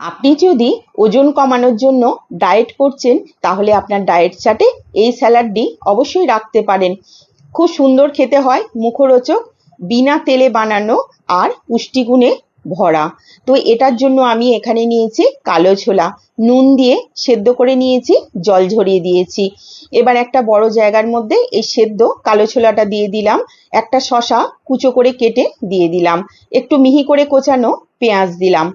আপনি যদি ওজন কমানোর জন্য ডায়েট করছেন, তাহলে আপনার ডায়েট চার্টে এই স্যালাডটি অবশ্যই রাখতে পারেন। খুব সুন্দর খেতে হয়, মুখরোচক, বিনা তেলে বানানো আর পুষ্টিগুণে ভরা। তো এটার জন্য আমি এখানে নিয়েছি কালো ছোলা। নুন দিয়ে সেদ্ধ করে নিয়েছি, জল ঝরিয়ে দিয়েছি। এবার একটা বড় জায়গার মধ্যে এই সেদ্ধ কালো ছোলাটা দিয়ে দিলাম। একটা শশা কুচো করে কেটে দিয়ে দিলাম। একটু মিহি করে কোচানো পেঁয়াজ দিলাম।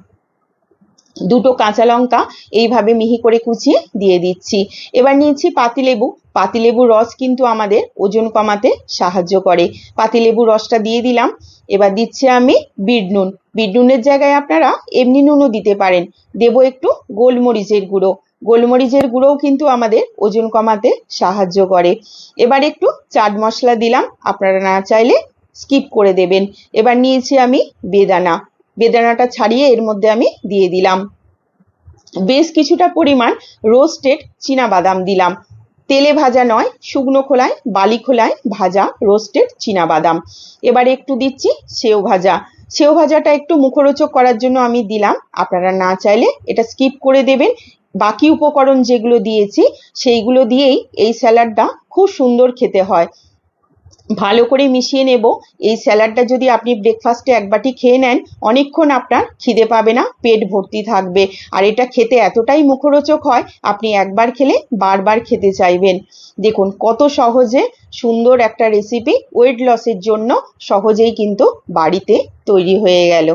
দুটো কাঁচা লঙ্কা এইভাবে মিহি করে কুচিয়ে দিয়ে দিচ্ছি। এবার নিয়েছি পাতিলেবু। পাতিলেবুর রস কিন্তু আমাদের ওজন কমাতে সাহায্য করে। পাতিলেবুর রসটা দিয়ে দিলাম। এবার দিচ্ছি আমি বিট নুন। বিট নুনের জায়গায় আপনারা এমনি নুনও দিতে পারেন। দেব একটু গোলমরিচের গুঁড়ো। গোলমরিচের গুঁড়োও কিন্তু আমাদের ওজন কমাতে সাহায্য করে। এবার একটু চাট মশলা দিলাম। আপনারা না চাইলে স্কিপ করে দেবেন। এবার নিয়েছি আমি বেদানা। বেদানাটা ছাড়িয়ে এর মধ্যে আমি দিয়ে দিলাম। বেশ কিছুটা পরিমাণ রোস্টেড বাদাম দিলাম। তেলে ভাজা নয়, শুকনো খোলায়, বালি খোলায় ভাজা রোস্টেড বাদাম এবার একটু দিচ্ছি সেও ভাজা। সেও ভাজাটা একটু মুখরোচক করার জন্য আমি দিলাম। আপনারা না চাইলে এটা স্কিপ করে দেবেন। বাকি উপকরণ যেগুলো দিয়েছি, সেইগুলো দিয়েই এই স্যালাডটা খুব সুন্দর খেতে হয়। ভালো করে মিশিয়ে নেব। এই স্যালাডটা যদি আপনি ব্রেকফাস্টে এক বাটি খেয়ে নেন, অনেকক্ষণ আপনার খিদে পাবে না, পেট ভর্তি থাকবে। আর এটা খেতে এতটাই মুখরোচক হয়, আপনি একবার খেলে বারবার খেতে চাইবেন। দেখুন, কত সহজে সুন্দর একটা রেসিপি ওয়েট লসের জন্য সহজেই কিন্তু বাড়িতে তৈরি হয়ে গেল।